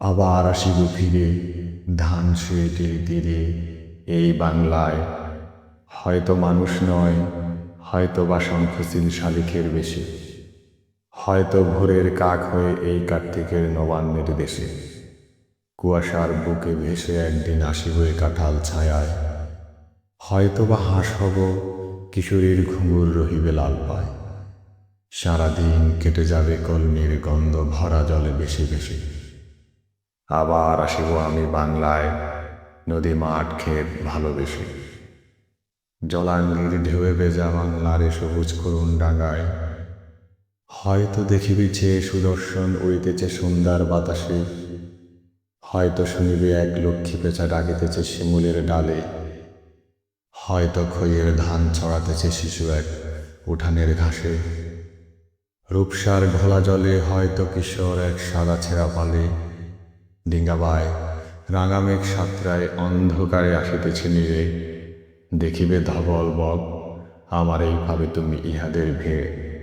আবার আসিব ফিরে, ধান সুয়েটের তীরে এই বাংলায়। হয়তো মানুষ নয়, হয়তো বা শঙ্খশীল শালিখের বেশে। হয়তো ভোরের কাক হয়ে এই কার্তিকের নবান্নের দেশে। কুয়াশার বুকে ভেসে একদিন আসিব এ কাঁঠাল ছায়ায়। হয়তো বা হাঁস হব, কিশোরীর ঘুঙুর রহিবে লাল পায়। সারাদিন কেটে যাবে কলমির গন্ধ, ভরা জলে বেশি বেশি আবার আসিব আমি বাংলায় নদী মাঠ ক্ষেত ভালোবেসে। জলাঙ্গির ঢেউয়ে ভেজা বাংলার সবুজ করুণ ডাঙায়। হয়তো দেখিবি যে সুদর্শন উড়িতেছে সুন্দর বাতাসে। হয়তো শুনিবি এক লক্ষ্মী পেঁচা ডাকিতেছে শিমুলের ডালে। হয়তো খইয়ের ধান ছড়াতেছে শিশু এক উঠানের ঘাসে। রূপসার ঘোলা জলে হয়তো কিশোর এক সাদা ছেঁড়া পালে। ডিঙ্গাবায় রাঙামেঘ সাতরায় অন্ধকারে আসিতেছে নিরে। দেখিবে ধবল বক আমার এইভাবে তুমি ইহাদের ভিড়